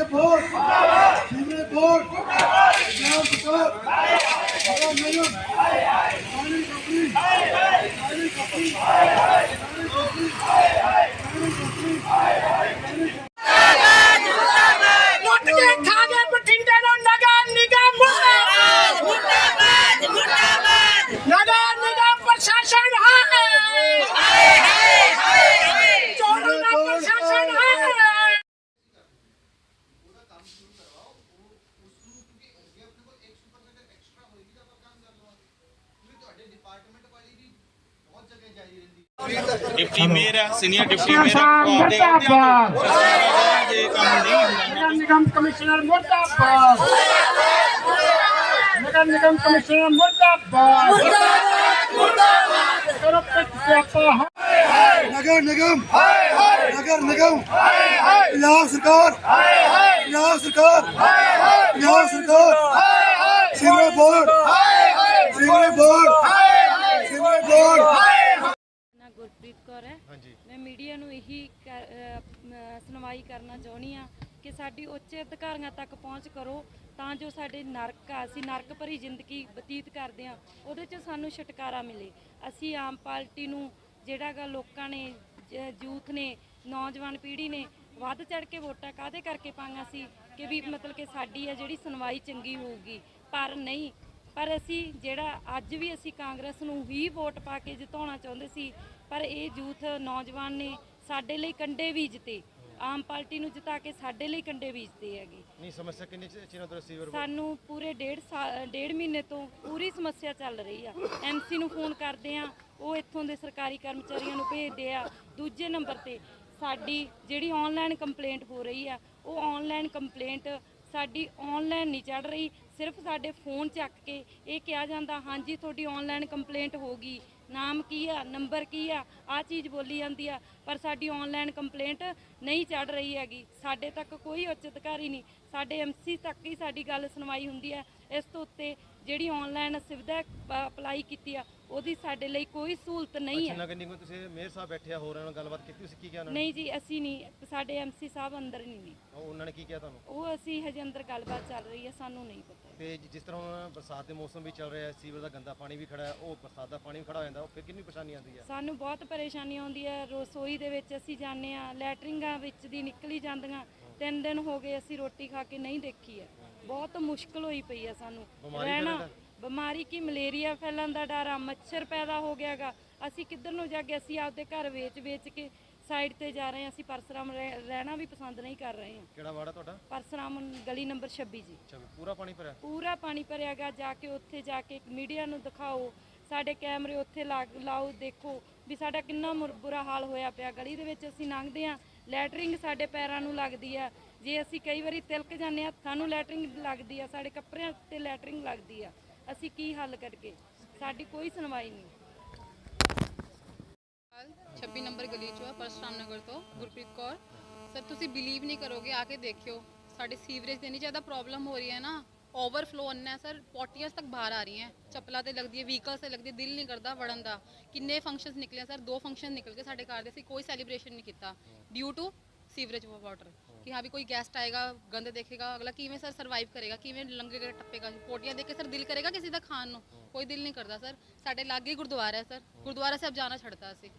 Sewerage board sewerage board Punjab ਸਰਕਾਰ ਨਗਰ ਨਿਗਮ ਪਾਣੀ ਕੰਪਨੀ ਪਾਣੀ ਕੰਪਨੀ ਪਾਣੀ ਕੰਪਨੀ ਪਾਣੀ ਕੰਪਨੀ ਲੁੱਟ ਕੇ ਖਾ ਗਏ ਬਠਿੰਡੇ ਨੂੰ ਨਗਰ ਨਿਗਮ ਮੁਰਦਾਬਾਦ ਮੁਰਦਾਬਾਦ ਮੁਰਦਾਬਾਦ ਨਗਰ ਨਿਗਮ ਪ੍ਰਸ਼ਾਸਨ ਹਾਏ ਹਾਏ ਹਾਏ ਹਾਏ ਚੋਰਾਂ ਦਾ ਪ੍ਰਸ਼ਾਸਨ ਹਾਏ ਡਿਪਟੀ ਮੇਅਰ ਹੈ ਸੀਨੀਅਰ ਡਿਪਟੀ ਮੇਅਰ ਹੈ ਉਹ ਆਪਦੇ ਮੁਰਦਾਬਾਦ ਜੇ ਕੰਮ ਨਹੀਂ ਹੁੰਦਾ ਨਗਰ ਨਿਗਮ ਕਮਿਸ਼ਨਰ ਮੁਰਦਾਬਾਦ ਨਗਰ ਨਿਗਮ ਕਮਿਸ਼ਨਰ ਮੁਰਦਾਬਾਦ ਮੁਰਦਾਬਾਦ ਮੁਰਦਾਬਾਦ ਕਰੋ ਪਿੱਛੇ ਸਿਆਪਾ ਬੋਰਡ ਨਾ ਗੁਰਪ੍ਰੀਤ ਕੌਰ ਹੈ। ਮੈਂ ਮੀਡੀਆ ਨੂੰ ਇਹੀ ਸੁਣਵਾਈ ਕਰਨਾ ਚਾਹੁੰਦੀ ਆ ਕਿ ਸਾਡੀ ਉੱਚ ਅਧਿਕਾਰੀਆਂ ਤੱਕ ਪਹੁੰਚ ਕਰੋ ਤਾਂ ਜੋ ਸਾਡੇ ਨਰਕ ਆ ਅਸੀਂ ਨਰਕ ਭਰੀ ਜ਼ਿੰਦਗੀ ਬਤੀਤ ਕਰਦੇ ਆ ਉਹਦੇ 'ਚ ਸਾਨੂੰ ਛੁਟਕਾਰਾ ਮਿਲੇ। ਅਸੀਂ ਆਮ ਪਾਰਟੀ ਨੂੰ ਜਿਹੜਾਗਾ ਲੋਕਾਂ ਨੇ ਯੂਥ ਨੇ ਨੌਜਵਾਨ ਪੀੜ੍ਹੀ ਨੇ ਵੱਧ ਚੜ ਕੇ ਵੋਟਾਂ ਕਾਦੇ ਕਰਕੇ ਪਾਈਆਂ ਸੀ ਕਿ ਵੀ ਮਤਲਬ ਕਿ ਸਾਡੀ ਆ ਜਿਹੜੀ ਸੁਣਵਾਈ ਚੰਗੀ ਹੋਊਗੀ। ਪਰ ਨਹੀਂ ਪਰ ਅਸੀਂ ਜਿਹੜਾ ਅੱਜ ਵੀ ਅਸੀਂ ਕਾਂਗਰਸ ਨੂੰ ਹੀ ਵੋਟ ਪਾ ਕੇ ਜਿਤਾਉਣਾ ਚਾਹੁੰਦੇ ਸੀ ਪਰ ਇਹ ਯੂਥ ਨੌਜਵਾਨ ਨੇ ਸਾਡੇ ਲਈ ਕੰਡੇ ਬੀਜਤੇ। ਆਮ ਪਾਰਟੀ ਨੂੰ ਜਿਤਾ ਕੇ ਸਾਡੇ ਲਈ ਕੰਡੇ ਬੀਜਦੇ ਹੈਗੇ। ਨਹੀਂ ਸਮੱਸਿਆ ਕਿੰਨੇ ਚਿਰਾਂ ਤੋਂ ਰਿਸੀਵਰ ਸਾਨੂੰ ਪੂਰੇ ਡੇਢ ਡੇਢ ਮਹੀਨੇ ਤੋਂ ਪੂਰੀ ਸਮੱਸਿਆ ਚੱਲ ਰਹੀ ਆ। ਐਮਸੀ ਨੂੰ ਫੋਨ ਕਰਦੇ ਆ ਉਹ ਇੱਥੋਂ ਦੇ ਸਰਕਾਰੀ ਕਰਮਚਾਰੀਆਂ ਨੂੰ ਭੇਜਦੇ ਆ ਦੂਜੇ ਨੰਬਰ ਤੇ। ਸਾਡੀ ਜਿਹੜੀ ਆਨਲਾਈਨ ਕੰਪਲੇਂਟ ਹੋ ਰਹੀ ਆ ਉਹ ਆਨਲਾਈਨ ਕੰਪਲੇਂਟ ਸਾਡੀ ਆਨਲਾਈਨ ਨਹੀਂ ਚੜ ਰਹੀ, ਸਿਰਫ ਸਾਡੇ ਫੋਨ ਚੱਕ ਕੇ ਇਹ ਕਿਹਾ ਜਾਂਦਾ, ਹਾਂਜੀ, ਤੁਹਾਡੀ ਆਨਲਾਈਨ ਕੰਪਲੇਂਟ ਹੋ ਗਈ। ਨਾਮ ਕੀ ਆ? ਨੰਬਰ ਕੀ ਆ? ਆ ਚੀਜ਼ ਬੋਲੀ ਜਾਂਦੀ ਆ। ਪਰ ਸਾਡੀ ਆਨਲਾਈਨ ਕੰਪਲੇਂਟ ਨਹੀਂ ਚੜ ਰਹੀ ਹੈਗੀ। ਸਾਡੇ ਤੱਕ ਕੋਈ ਉੱਚ ਅਧਿਕਾਰੀ ਨਹੀਂ। ਸਾਡੇ ਐਮਸੀ ਤੱਕ ਹੀ ਸਾਡੀ ਗੱਲ ਸੁਣਵਾਈ ਹੁੰਦੀ ਹੈ। ਇਸ ਤੋਂ ਉੱਤੇ ਜਿਹੜੀ ਆਨਲਾਈਨ ਸੁਵਿਧਾ ਅਪਲਾਈ ਕੀਤੀ ਆ ਉਹਦੀ ਸਾਡੇ ਲਈ ਕੋਈ ਸਹੂਲਤ ਨਹੀਂ ਹੈ। ਨਗਰ ਨਿਗਮ ਤੁਸੀਂ ਮੇਅਰ ਸਾਹਿਬ ਬੈਠੇ ਆ ਹੋਰਾਂ ਨਾਲ ਗੱਲਬਾਤ ਕੀਤੀ ਤੁਸੀਂ ਕੀ ਕਿਹਾ ਉਹਨਾਂ ਨੇ? ਨਹੀਂ ਜੀ ਅਸੀਂ ਨਹੀਂ ਸਾਡੇ ਐਮਸੀ ਸਾਹਿਬ ਅੰਦਰ ਨਹੀਂ ਨੇ। ਉਹ- ਉਹਨਾਂ ਨੇ ਕੀ ਕਿਹਾ ਤੁਹਾਨੂੰ? ਉਹ ਅਸੀਂ ਹਜੇ ਅੰਦਰ ਗੱਲਬਾਤ ਚੱਲ ਰਹੀ ਹੈ ਸਾਨੂੰ ਨਹੀਂ ਪਤਾ। ਤੇ ਜਿ- ਜਿਸ ਤਰ੍ਹਾਂ ਹੁਣ ਬਰਸਾਤ ਦੇ ਮੌਸਮ ਵੀ ਚੱਲ ਰਿਹਾ ਹੈ ਸੀਵਰ ਦਾ ਗੰਦਾ ਪਾਣੀ ਵੀ ਖੜਾ ਹੈ ਉਹ ਬਰਸਾਤ ਦਾ ਪਾਣੀ ਵੀ ਖੜਾ ਹੋ ਜਾਂਦਾ ਉਹ ਫਿਰ ਕਿੰਨੀ ਪਰੇਸ਼ਾਨੀ ਆਉਂਦੀ ਹੈ ਸਾਨੂੰ ਬਹੁਤ ਪਰੇਸ਼ਾਨੀ ਆਉਂਦੀ ਹੈ ਰਸੋਈ ਦੇ ਵਿੱਚ ਅਸੀਂ ਜਾਂਦੇ ਆ ਲੈਟਰਿੰਗਾਂ ਵਿੱਚ ਦੀ ਨਿਕਲੀ ਜਾਂਦੀਆਂ ਤਿੰਨ ਦਿਨ ਹੋ ਗਏ ਅਸੀਂ ਰੋਟੀ ਖਾ ਕੇ ਨਹੀਂ ਦੇਖੀ ਹੈ ਬਹੁਤ ਮੁਸ਼ਕਲ ਹੋਈ ਪਈ ਹੈ ਸਾਨੂੰ। ਰਹਿਣਾ ਬਿਮਾਰੀ ਕੀ ਮਲੇਰੀਆ ਫੈਲਣ ਦਾ ਡਰ ਆ ਮੱਛਰ ਪੈਦਾ ਹੋ ਗਿਆਗਾ। ਅਸੀਂ ਕਿੱਧਰ ਨੂੰ ਜਾ ਕੇ ਅਸੀਂ ਆਪਦੇ ਘਰ ਵੇਚ ਵੇਚ ਕੇ ਸਾਈਡ ਤੇ ਜਾ ਰਹੇ ਹਾਂ। ਅਸੀਂ ਪਰਸਰਾਮ ਰਹਿ- ਰਹਿਣਾ ਵੀ ਪਸੰਦ ਨਹੀਂ ਕਰ ਰਹੇ ਹਾਂ। ਕਿਹੜਾ ਵਾੜਾ ਤੁਹਾਡਾ? ਪਰਸਰਾਮ ਗਲੀ ਨੰਬਰ 26 ਜੀ। ਅੱਛਾ ਪੂਰਾ ਪਾਣੀ ਭਰਿਆ? ਪੂਰਾ ਪਾਣੀ ਭਰਿਆ ਗਿਆ ਜਾ ਕੇ ਉੱਥੇ ਜਾ ਕੇ ਮੀਡੀਆ ਨੂੰ ਦਿਖਾਓ। ਸਾਡੇ ਕੈਮਰੇ ਉੱਥੇ ਲਾ- ਲਾਓ ਦੇਖੋ ਵੀ ਸਾਡਾ ਕਿੰਨਾ ਬੁਰਾ ਹਾਲ ਹੋਇਆ ਪਿਆ। ਗਲੀ ਦੇ ਵਿੱਚ ਅਸੀਂ ਲੰਘਦੇ ਆ ਲੈਟਰਿੰਗ ਸਾਡੇ ਪੈਰਾਂ ਨੂੰ ਲੱਗਦੀ ਆ। ਜੇ ਅਸੀਂ ਕਈ ਵਾਰੀ ਤਿਲਕ ਜਾਂਦੇ ਆ ਹੱਥਾਂ ਲੈਟਰਿੰਗ ਲੱਗਦੀ ਆ, ਸਾਡੇ ਕੱਪੜਿਆਂ ਤੇ ਲੈਟਰਿੰਗ ਲੱਗਦੀ ਆ। ਅਸੀਂ ਕੀ ਹੱਲ ਕਰਕੇ ਸਾਡੀ ਕੋਈ ਸੁਣਵਾਈ ਨਹੀਂ। 26 ਨੰਬਰ ਗਲੀ ਚੋਂ ਪਰਸ਼ਰਾਮ ਨਗਰ ਤੋਂ। ਗੁਰਪ੍ਰੀਤ ਕੌਰ। ਸਰ, ਤੁਸੀਂ ਬਿਲੀਵ ਨਹੀਂ ਕਰੋਗੇ, ਆ ਕੇ ਦੇਖਿਓ। ਸਾਡੇ ਸੀਵਰੇਜ ਦੀ ਇੰਨੀ ਜ਼ਿਆਦਾ ਪ੍ਰੋਬਲਮ ਹੋ ਰਹੀ ਹੈ ਨਾ। ਓਵਰਫਲੋ ਅੰਨਾ ਸਰ ਪੋਟੀਆਂ ਤੱਕ ਬਾਹਰ ਆ ਰਹੀਆਂ ਚੱਪਲਾਂ ਤੇ ਲੱਗਦੀ ਹੈ ਵਹੀਕਲਸ ਤੇ ਲੱਗਦੀ ਹੈ ਦਿਲ ਨਹੀਂ ਕਰਦਾ ਵੜਨ ਦਾ। ਕਿੰਨੇ ਫੰਕਸ਼ਨਸ ਨਿਕਲੇ ਸਰ ਦੋ ਫੰਕਸ਼ਨ ਨਿਕਲ ਕੇ ਸਾਡੇ ਘਰ ਦੇ ਅਸੀਂ ਕੋਈ ਸੈਲੀਬ੍ਰੇਸ਼ਨ ਨਹੀਂ ਕੀਤਾ। ਡਿਊ ਟੂ ਸੀਵਰੇਜ ਵਾਟਰ ਕਿ ਹਾਂ ਵੀ ਕੋਈ ਗੈਸਟ ਆਏਗਾ ਗੰਦ ਦੇਖੇਗਾ ਅਗਲਾ ਕਿਵੇਂ ਸਰ ਸਰਵਾਈਵ ਕਰੇਗਾ ਕਿਵੇਂ ਲੰਘੇਗਾ ਟੱਪੇਗਾ ਪੋਟੀਆਂ ਦੇਖ ਕੇ ਸਰ ਦਿਲ ਕਰੇਗਾ ਕਿਸੇ ਦਾ ਖਾਣ ਨੂੰ? ਕੋਈ ਦਿਲ ਨਹੀਂ ਕਰਦਾ ਸਰ ਸਾਡੇ ਲਾਗੇ ਹੀ ਗੁਰਦੁਆਰਾ ਹੈ ਸਰ ਗੁਰਦੁਆਰਾ ਸਾਹਿਬ ਜਾਣਾ ਛੱਡਤਾ ਅਸੀਂ।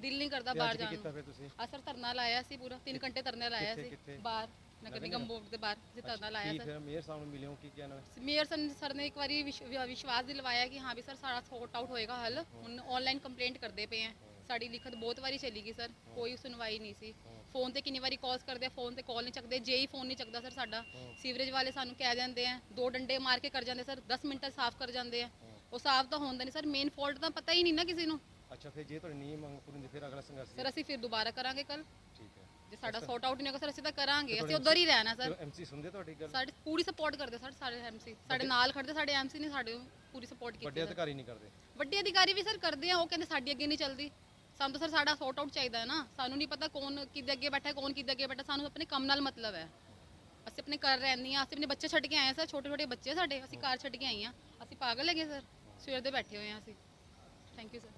ਦਿਲ ਨਹੀਂ ਕਰਦਾ ਬਾਹਰ ਅੱਜ ਕੀ ਜਾਣ ਕੀਤਾ ਨੂੰ। ਫਿਰ ਤੁਸੀਂ? ਆ ਸਰ ਧਰਨਾ ਲਾਇਆ ਸੀ ਪੂਰਾ 3 ਘੰਟੇ ਧਰਨਾ ਲਾਇਆ ਕਿੱਥੇ- ਸੀ ਕਿੱਥੇ? ਬਾਹਰ। ਨਗਰ ਨਿਗਮ ਬੋਰਡ ਦੇ ਬਾਹਰ ਜੇ ਧਰਨਾ ਲਾਇਆ ਕੀ ਸਰ। ਫਿਰ ਮੇਅਰ ਸਾਹਿਬ ਨੂੰ ਮਿਲੇ ਹੋ ਕੀ ਕਿਹਾ ਇਹਨਾਂ ਨੇ? ਮੇਅਰ ਸਰ ਸਰ ਨੇ ਇੱਕ ਵਾਰੀ ਵਿਸ਼- ਵਿ- ਵਿਸ਼ਵਾਸ ਦਿਲਵਾਇਆ ਕਿ ਹਾਂ ਵੀ ਸਰ ਸਾਰਾ ਸੌਟ ਆਊਟ ਹੋਏਗਾ ਹੱਲ। ਹੁਣ ਆਨਲਾਈਨ ਕੰਪਲੇਂਟ ਕਰਦੇ ਪਏ ਆ। ਸਾਡੀ ਲਿਖਤ ਬਹੁਤ ਵਾਰੀ ਚਲੀ ਗਈ ਸਰ। ਕੋਈ ਸੁਣਵਾਈ ਨਹੀਂ ਸੀ। ਫੋਨ ਤੇ ਕਿੰਨੀ ਵਾਰੀ ਕਾਲਸ ਕਰਦੇ ਆ ਫੋਨ ਤੇ ਕਾਲ ਨਹੀਂ ਚੱਕਦੇ ਜੇਈ ਫੋਨ ਨਹੀਂ ਚੱਕਦਾ ਸਰ ਸਾਡਾ। ਸੀਵਰੇਜ ਵਾਲੇ ਸਾਨੂੰ ਕਹਿ ਦਿੰਦੇ ਆ ਦੋ ਡੰਡੇ ਮਾਰ ਕੇ ਕਰ ਜਾਂਦੇ ਸਰ 10 ਮਿੰਟਾਂ 'ਚ ਸਾਫ਼ ਕਰ ਜਾਂਦੇ ਆ। ਉਹ ਸਾਫ਼ ਤਾਂ ਹੁੰਦਾ ਨਹੀਂ ਸਰ। ਮੇਨ ਫਾਲਟ ਤਾਂ ਪਤਾ ਹੀ ਨਹੀਂ ਨਾ ਕਿਸੇ ਨੂੰ। ਅੱਛਾ ਫਿਰ ਜੇ ਤੁਹਾਡੀ ਨੀਂਹ ਮੰਗ ਪੂਰੀ ਹੁੰਦੀ ਫਿਰ ਅਗਲਾ ਸੰਘਰਸ਼ ਸਰ ਅਸੀਂ ਫਿਰ ਦੁਬਾਰਾ ਕਰਾਂਗੇ ਕੱਲ ਠੀਕ ਹੈ। ਜੇ ਸਾਡਾ ਸੌਟ ਆਊਟ ਨਹੀਂ ਹੋਗਾ ਸਰ ਅਸੀਂ ਤਾਂ ਕਰਾਂਗੇ। ਅਸੀਂ ਉਧਰ ਹੀ ਰਹਿਣਾ ਸਰ। ਐਮਸੀ ਸੁਣਦੇ ਤੁਹਾਡੀ ਗੱਲ? ਸਾਡੇ ਪੂਰੀ ਸਪੋਰਟ ਕਰਦੇ ਸਰ ਸਾਰੇ ਐਮਸੀ ਸਾਡੇ ਨਾਲ ਖੜਦੇ ਸਾਡੇ ਐਮਸੀ ਨੇ ਸਾਡੇ ਪੂਰੀ ਸਪੋਰਟ ਕੀਤੀ ਵੱਡੇ। ਅਧਿਕਾਰੀ ਨਹੀਂ ਕਰਦੇ? ਵੱਡੇ ਅਧਿਕਾਰੀ ਵੀ ਸਰ ਕਰਦੇ ਆ ਉਹ ਕਹਿੰਦੇ ਸਾਡੀ ਅੱਗੇ ਨਹੀਂ ਚੱਲਦੀ। ਸਾਨੂੰ ਤਾਂ ਸਰ ਸਾਡਾ ਸੌਟ ਆਊਟ ਚਾਹੀਦਾ ਹੈ ਨਾ। ਸਾਨੂੰ ਨਹੀਂ ਪਤਾ ਕੌਣ ਕਿਹਦੇ ਅੱਗੇ ਬੈਠਾ ਕੌਣ ਕਿਹਦੇ ਅੱਗੇ ਬੈਠਾ। ਸਾਨੂੰ ਆਪਣੇ ਕੰਮ ਨਾਲ ਮਤਲਬ ਹੈ। ਅਸੀਂ ਆਪਣੇ ਘਰ ਰਹਿੰਦੇ ਹਾਂ ਅਸੀਂ ਆਪਣੇ ਬੱਚੇ ਛੱਡ ਕੇ ਆਏ ਹਾਂ ਸਰ। ਛੋਟੇ ਛੋਟੇ ਬੱਚੇ ਸਾਡੇ ਅਸੀਂ ਘਰ ਛੱਡ ਕੇ ਆਏ ਹਾਂ। ਅਸੀਂ ਪਾਗਲ ਹੈਗੇ ਸਰ। ਸਵੇਰ ਦੇ ਬੈਠੇ ਹੋਏ ਹਾਂ ਅਸੀਂ। Thank you sir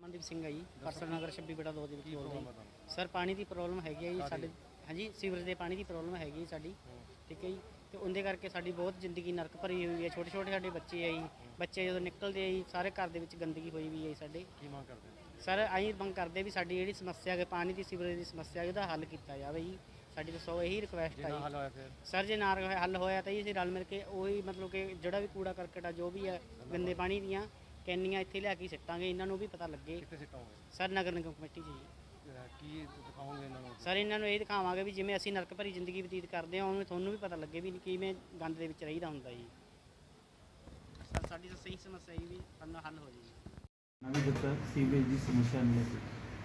Mandeep Singh ਹੈ ਜੀ ਪਰਸਨ ਨਗਰ 26 ਬੇਟਾ 2 ਦੇ ਵਿੱਚ ਬੋਲਦੇ ਸਰ ਪਾਣੀ ਦੀ ਪ੍ਰੋਬਲਮ ਹੈਗੀ ਹੈ ਜੀ ਸਾਡੇ ਹਾਂਜੀ ਸੀਵਰੇਜ ਦੇ ਪਾਣੀ ਦੀ ਪ੍ਰੋਬਲਮ ਹੈਗੀ ਸਾਡੀ। ਠੀਕ ਹੈ ਜੀ? ਤੇ ਉਹਦੇ ਕਰਕੇ ਸਾਡੀ ਬਹੁਤ ਜ਼ਿੰਦਗੀ ਨਰਕ ਭਰੀ ਹੋਈ ਹੈ। ਛੋਟੇ ਛੋਟੇ ਸਾਡੇ ਬੱਚੇ ਆ ਜੀ। ਬੱਚੇ ਜਦੋਂ ਨਿਕਲਦੇ ਆ ਜੀ ਸਾਰੇ ਘਰ ਦੇ ਵਿੱਚ ਗੰਦਗੀ ਹੋਈ ਵੀ ਹੈ ਜੀ ਸਾਡੇ। ਕੀ ਮੰਗ ਕਰਦੇ? ਸਰ ਅਸੀਂ ਮੰਗ ਕਰਦੇ ਵੀ ਸਾਡੀ ਜਿਹੜੀ ਸਮੱਸਿਆ ਹੈ ਪਾਣੀ ਦੀ ਸੀਵਰੇਜ ਦੀ ਸਮੱਸਿਆ ਹੈ ਉਹਦਾ ਹੱਲ ਕੀਤਾ ਜਾਵੇ ਜੀ। ਸਾਡੀ ਤਾਂ ਸੋ ਇਹੀ ਰਿਕੁਐਸਟ ਨਾ ਜੀ। ਸਰ ਜੇ ਨਾ ਹੱਲ ਹੋਇਆ ਤਾਂ ਜੀ ਅਸੀਂ ਰਲ ਮਿਲ ਕੇ ਉਹੀ ਮਤਲਬ ਕਿ ਜਿਹੜਾ ਵੀ ਕੂੜਾ ਕਰਕਟ ਆ ਜੋ ਵੀ ਹੈ ਗੰਦੇ ਪਾਣੀ ਦੀਆਂ ਕੈਨੀਆਂ ਇੱਥੇ ਲਿਆ ਕੇ ਸਿੱਟਾਂਗੇ ਇਹਨਾਂ ਨੂੰ ਵੀ ਪਤਾ ਲੱਗੇ। ਕਿੱਥੇ ਸਿੱਟਾਂਗੇ? ਸਰ ਨਗਰ ਨਿਗਮ ਕਮੇਟੀ ਜੀ। ਅਹ ਕੀ ਦਿਖਾਓਗੇ ਇਹਨਾਂ ਨੂੰ? ਸਰ ਇਹਨਾਂ ਨੂੰ ਇਹ ਦਿਖਾਵਾਂਗੇ ਵੀ ਜਿਵੇਂ ਅਸੀਂ ਨਰਕ ਭਰੀ ਜ਼ਿੰਦਗੀ ਬਤੀਤ ਕਰਦੇ ਹਾਂ ਉਵੇਂ ਤੁਹਾਨੂੰ ਵੀ ਪਤਾ ਲੱਗੇ ਵੀ ਕਿਵੇਂ ਗੰਦ ਦੇ ਵਿੱਚ ਰਹੀਦਾ ਹੁੰਦਾ ਜੀ। ਸਰ ਸਾਡੀ ਤਾਂ ਸਹੀ ਸਮੱਸਿਆ ਜੀ ਵੀ ਸਾਨੂੰ ਹੱਲ ਹੋ ਜਾਏਗੀ। ਨਵੀਂ ਦਿੱਤਾ ਸੀਵੇਜ ਦੀ ਸਮੱਸਿਆ ਨੂੰ ਲੈ ਕੇ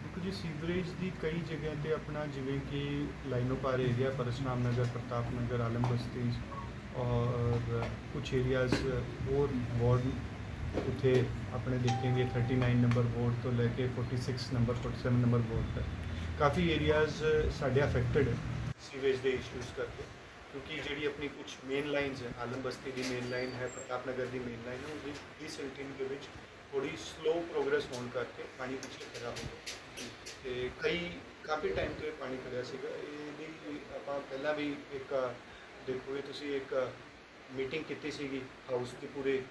ਦੇਖੋ ਜੀ ਸੀਵਰੇਜ ਦੀ ਕਈ ਜਗ੍ਹਾ ਤੇ ਆਪਣਾ ਜਿਵੇਂ ਕਿ ਲਾਈਨੋ ਪਾਰ ਏਰੀਆ ਪਰਸ਼ਰਾਮ ਨਗਰ ਪ੍ਰਤਾਪ ਨਗਰ ਆਲਮ ਬਸਤੀ ਔਰ ਕੁਝ ਏਰੀਆਜ਼ ਹੋਰ ਵਾਰਡ ਉੱਥੇ ਆਪਣੇ ਦੇਖेंगे 39 ਨੰਬਰ ਵਾਰਡ ਤੋਂ ਲੈ ਕੇ 46 ਨੰਬਰ 47 ਨੰਬਰ ਵਾਰਡ ਤੱਕ। ਕਾਫੀ ਏਰੀਆਜ਼ ਸਾਡੇ ਅਫੈਕਟਡ ਸੀਵੇਜ ਦੇ ਇਸ਼ੂਜ਼ ਕਰਕੇ, ਕਿਉਂਕਿ ਜਿਹੜੀ ਆਪਣੀ ਕੁਝ ਮੇਨ ਲਾਈਨਸ ਹੈ, ਆਲਮ ਬਸਤੀ ਦੀ ਮੇਨ ਲਾਈਨ ਹੈ ਪ੍ਰਤਾਪ ਨਗਰ ਦੀ ਮੇਨ ਲਾਈਨ ਹੈ ਉਹਦੀ ਡੀਸਿਲਟਿੰਗ ਦੇ ਵਿੱਚ ਥੋੜੀ ਸਲੋ ਪ੍ਰੋਗਰੈਸ ਹੋਣ ਕਰਕੇ ਪਾਣੀ ਪਿੱਛੇ ਖੜਾ ਹੋ ਗਿਆ। ਤੇ ਕਈ, ਕਾਫੀ ਟਾਈਮ ਤੋਂ ਇਹ ਪਾਣੀ ਖੜਿਆ ਸੀਗਾ। ਇਹਦੀ ਆਪਾਂ ਪਹਿਲਾਂ ਵੀ ਇੱਕ ਦੇਖੋਗੇ ਤੁਸੀਂ ਇੱਕ ਮੀਟਿੰਗ ਕੀਤੀ ਸੀਗੀ ਹਾਊਸ ਦੇ ਪੂਰੇ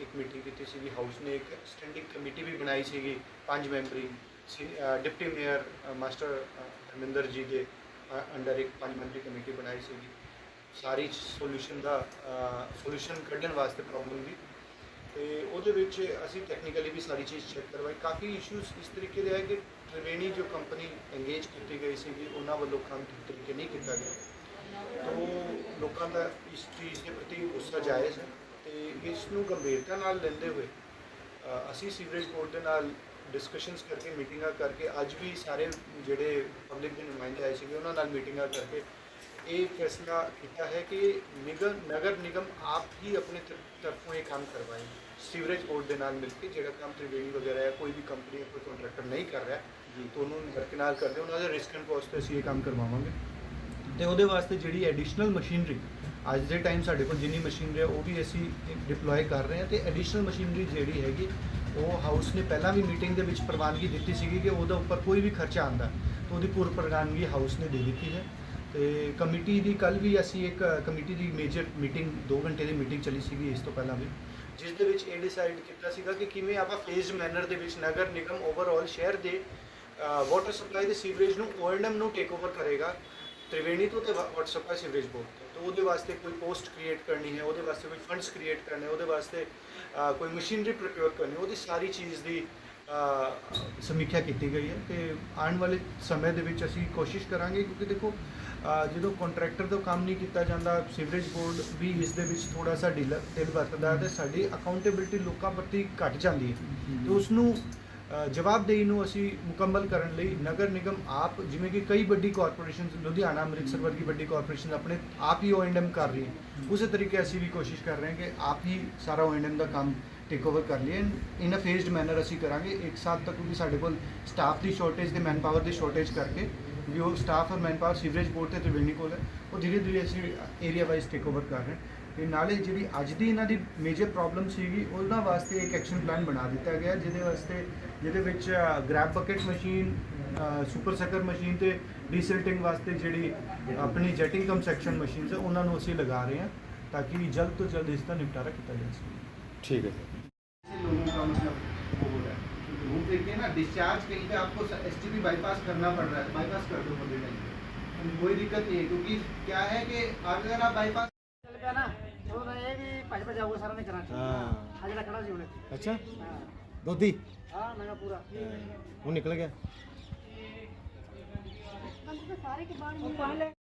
ਇੱਕ ਮੀਟਿੰਗ ਕੀਤੀ ਸੀਗੀ ਹਾਊਸ ਨੇ ਇੱਕ ਸਟੈਂਡਿੰਗ ਕਮੇਟੀ ਵੀ ਬਣਾਈ ਸੀਗੀ, ਪੰਜ ਮੈਂਬਰੀ, ਸੀ- deputy mayor master Harminder ji ਦੇ ਅੰਡਰ ਇੱਕ ਪੰਜ ਮੈਂਬਰੀ ਕਮੇਟੀ ਬਣਾਈ ਸੀਗੀ। ਸਾਰੀ ਸੋਲੂਸ਼ਨ ਦਾ ਸੋਲੂਸ਼ਨ ਕੱਢਣ ਵਾਸਤੇ ਪ੍ਰੋਬਲਮ ਦੀ। ਤੇ ਉਹਦੇ ਵਿੱਚ ਅਸੀਂ ਟੈਕਨੀਕਲੀ ਵੀ ਸਾਰੀ ਚੀਜ਼ ਚੈੱਕ ਕਰਵਾਈ। ਕਾਫੀ ਇਸ਼ੂਜ਼ ਇਸ ਤਰੀਕੇ ਦੇ ਆਏ ਕਿ ਤ੍ਰਿਵੇਣੀ ਜੋ ਕੰਪਨੀ ਇੰਗੇਜ ਕੀਤੀ ਗਈ ਸੀਗੀ, ਉਹਨਾਂ ਵੱਲੋਂ ਕੰਮ ਠੀਕ ਤਰੀਕੇ ਨਹੀਂ ਕੀਤਾ ਗਿਆ। ਤੋ ਲੋਕਾਂ ਦਾ ਇਸ ਚੀਜ਼ ਦੇ ਪ੍ਰਤੀ ਗੁੱਸਾ ਜਾਇਜ਼ ਹੈ। ਤੇ ਇਸ ਨੂੰ ਗੰਭੀਰਤਾ ਨਾਲ ਲੈਂਦੇ ਹੋਏ ਅਸੀਂ ਸੀਵਰੇਜ ਬੋਰਡ ਦੇ ਨਾਲ ਡਿਸਕਸ਼ਨਸ ਕਰਕੇ ਮੀਟਿੰਗਾਂ ਕਰਕੇ ਅੱਜ ਵੀ ਸਾਰੇ ਜਿਹੜੇ ਪਬਲਿਕ ਦੇ ਨੁਮਾਇੰਦੇ ਆਏ ਸੀਗੇ ਉਹਨਾਂ ਨਾਲ ਮੀਟਿੰਗਾਂ ਕਰਕੇ ਇਹ ਫੈਸਲਾ ਕੀਤਾ ਹੈ ਕਿ ਨਿਗਮ ਨਗਰ ਨਿਗਮ ਆਪ ਹੀ ਆਪਣੇ ਤਰ- ਤਰਫੋਂ ਇਹ ਕੰਮ ਕਰਵਾਏ। ਸੀਵਰੇਜ ਬੋਰਡ ਦੇ ਨਾਲ ਮਿਲ ਕੇ ਜਿਹੜਾ ਕੰਮ ਤ੍ਰਿਵੇਣੀ ਵਗੈਰਾ ਹੈ ਕੋਈ ਵੀ ਕੰਪਨੀ ਕੋਈ ਕੰਟਰੈਕਟਰ ਨਹੀਂ ਕਰ ਰਿਹਾ ਤਾਂ ਉਹਨੂੰ ਦਰਕਿਨਾਰ ਕਰਦੇ ਉਹਨਾਂ ਦੇ ਰਿਸਕ ਐਂਡ ਕਾਸਟ ਤੇ ਅਸੀਂ ਇਹ ਕੰਮ ਕਰਵਾਵਾਂਗੇ। ਤੇ ਉਹਦੇ ਵਾਸਤੇ ਜਿਹੜੀ ਐਡੀਸ਼ਨਲ ਮਸ਼ੀਨਰੀ ਅੱਜ ਦੇ ਟਾਈਮ ਸਾਡੇ ਕੋਲ ਜਿੰਨੀ ਮਸ਼ੀਨਰੀ ਹੈ ਉਹ ਵੀ ਅਸੀਂ ਡਿਪਲੋਏ ਕਰ ਰਹੇ ਹਾਂ ਤੇ ਐਡੀਸ਼ਨਲ ਮਸ਼ੀਨਰੀ ਜਿਹੜੀ ਹੈਗੀ, ਉਹ ਹਾਊਸ ਨੇ ਪਹਿਲਾਂ ਵੀ ਮੀਟਿੰਗ ਦੇ ਵਿੱਚ ਪ੍ਰਵਾਨਗੀ ਦਿੱਤੀ ਸੀਗੀ ਕਿ ਉਹਦਾ ਉੱਪਰ ਕੋਈ ਵੀ ਖਰਚਾ ਆਂਦਾ ਤਾਂ ਉਹਦੀ ਪੂਰ ਪ੍ਰਵਾਨਗੀ ਹਾਊਸ ਨੇ ਦੇ ਦਿੱਤੀ ਹੈ। ਤੇ ਕਮੇਟੀ ਦੀ ਕੱਲ ਵੀ ਅਸੀਂ ਇੱਕ ਕਮੇਟੀ ਦੀ ਮੇਜਰ ਮੀਟਿੰਗ 2 ਘੰਟੇ ਦੀ ਮੀਟਿੰਗ ਚੱਲੀ ਸੀਗੀ ਇਸ ਤੋਂ ਪਹਿਲਾਂ ਵੀ, ਜਿਸ ਦੇ ਵਿੱਚ ਇਹ ਡਿਸਾਈਡ ਕੀਤਾ ਸੀਗਾ ਕਿ ਕਿਵੇਂ ਆਪਾਂ ਫੇਜ਼ਡ ਮੈਨਰ ਦੇ ਵਿੱਚ ਨਗਰ ਨਿਗਮ ਓਵਰਆਲ ਸ਼ਹਿਰ ਦੇ ਵਾਟਰ ਸਪਲਾਈ ਦੇ ਸੀਵਰੇਜ ਨੂੰ ਓਐਨਐਮ ਨੂੰ ਟੇਕ ਓਵਰ ਕਰੇਗਾ, ਤ੍ਰਿਵੇਣੀ ਤੋਂ ਤੇ ਵਾਟਰ ਸਪਲਾਈ ਸੀਵਰੇਜ ਬੋਰਡ ਤੋਂ ਉਹਦੇ ਵਾਸਤੇ ਕੋਈ ਪੋਸਟ ਕ੍ਰੀਏਟ ਕਰਨੀ ਹੈ ਉਹਦੇ ਵਾਸਤੇ ਕੋਈ ਫੰਡਸ ਕ੍ਰੀਏਟ ਕਰਨੇ ਉਹਦੇ ਵਾਸਤੇ ਕੋਈ ਮਸ਼ੀਨਰੀ ਪ੍ਰੋਕਿਓਰ ਕਰਨੀ ਉਹਦੀ ਸਾਰੀ ਚੀਜ਼ ਦੀ ਸਮੀਖਿਆ ਕੀਤੀ ਗਈ ਹੈ ਤੇ ਆਉਣ ਵਾਲੇ ਸਮੇਂ ਦੇ ਵਿੱਚ ਅਸੀਂ ਕੋਸ਼ਿਸ਼ ਕਰਾਂਗੇ ਕਿਉਂਕਿ ਦੇਖੋ ਜਦੋਂ ਕੰਟਰੈਕਟਰ ਤੋਂ ਕੰਮ ਨਹੀਂ ਕੀਤਾ ਜਾਂਦਾ ਸੀਵਰੇਜ ਬੋਰਡ ਵੀ ਇਸ ਦੇ ਵਿੱਚ ਥੋੜਾ ਸਾ ਢਿੱਲ ਵਰਤਦਾ ਹੈ ਤੇ ਸਾਡੀ ਅਕਾਊਂਟੇਬਿਲਟੀ ਲੋਕਾਂ ਪ੍ਰਤੀ ਘਟ ਜਾਂਦੀ ਹੈ ਤੇ ਉਸ ਨੂੰ ਜਵਾਬਦੇਹੀ ਨੂੰ ਅਸੀਂ ਮੁਕੰਮਲ ਕਰਨ ਲਈ ਨਗਰ ਨਿਗਮ ਆਪ, ਜਿਵੇਂ ਕਿ ਕਈ ਵੱਡੀ ਕਾਰਪੋਰੇਸ਼ਨ ਲੁਧਿਆਣਾ, ਅੰਮ੍ਰਿਤਸਰ ਵਰਗੀ ਵੱਡੀ ਕਾਰਪੋਰੇਸ਼ਨ ਆਪਣੇ ਆਪ ਹੀ ਓਐਨਐਮ ਕਰ ਰਹੀ ਹੈ ਉਸੇ ਤਰੀਕੇ ਅਸੀਂ ਵੀ ਕੋਸ਼ਿਸ਼ ਕਰ ਰਹੇ ਹਾਂ ਕਿ ਆਪ ਹੀ ਸਾਰਾ ਓਐਨਐਮ ਦਾ ਕੰਮ ਟੇਕ ਓਵਰ ਕਰ ਲਈਏ। ਇਨ ਅ ਫੇਜ਼ਡ ਮੈਨਰ ਅਸੀਂ ਕਰਾਂਗੇ। ਇੱਕ ਸਾਥ ਤੱਕ ਕਿਉਂਕਿ ਸਾਡੇ ਕੋਲ ਸਟਾਫ ਦੀ ਸ਼ਾਰਟੇਜ ਤੇ ਮੈਨਪਾਵਰ ਦੀ ਸ਼ਾਰਟੇਜ ਕਰਕੇ ਵੀ ਉਹ ਸਟਾਫ ਔਰ ਮੈਨਪਾਵਰ ਸੀਵਰੇਜ ਬੋਰਡ ਤੇ ਤ੍ਰਿਵੇਣੀ ਕੋਲ ਹੈ, ਉਹ ਧੀਰੇ ਧੀਰੇ ਅਸੀਂ ਏਰੀਆ ਵਾਈਜ਼ ਟੇਕ ਓਵਰ ਕਰ ਰਹੇ ਹਾਂ। ਤੇ ਨਾਲੇ ਜਿਹੜੀ ਅੱਜ ਦੀ ਇਹਨਾਂ ਦੀ ਮੇਜਰ ਪ੍ਰੋਬਲਮ ਸੀਗੀ ਉਹਨਾਂ ਵਾਸਤੇ ਇੱਕ ਐਕਸ਼ਨ ਪਲਾਨ ਬਣਾ ਦਿੱਤਾ ਗਿਆ ਜਿਹਦੇ ਵਾਸਤੇ ਜਿਹਦੇ ਵਿੱਚ grab bucket machine super sucker machine ਤੇ ਡੀਸਿਲਟਿੰਗ ਵਾਸਤੇ ਜਿਹੜੀ ਆਪਣੀ ਜੈਟਿੰਗ ਕਮ ਸੈਕਸ਼ਨ ਮਸ਼ੀਨਸ ਹੈ ਉਹਨਾਂ ਨੂੰ ਅਸੀਂ ਲਗਾ ਰਹੇ ਹਾਂ ਤਾਂ ਕਿ ਜਲਦ ਤੋਂ ਜਲਦ ਇਸ ਦਾ ਨਿਪਟਾਰਾ ਕੀਤਾ ਜਾ ਸਕੇ ਠੀਕ ਹੈ ਸਰ लोगों का मतलब वो हो रहा है घूम फिर के ना डिस्चार्ज कहीं पे आपको एस बाईपास करना पड़ रहा है बाईपास कर दो बोले नहीं कोई दिक्कत नहीं है क्योंकि क्या है कि अगर आप बाईपास ਚੱਲ ਇਹ ਵੀ ਭੱਜ ਸਾਰਾ ਨੇ ਹਾਂ। ਆ ਜਿਹੜਾ ਖੜਾ ਸੀ ਉਹਨੇ। ਅੱਛਾ। ਦੋਦੀ? ਹਾਂ ਨਗਾ ਪੂਰਾ। ਉਹ ਨਿਕਲ ਗਿਆ। ਉਹ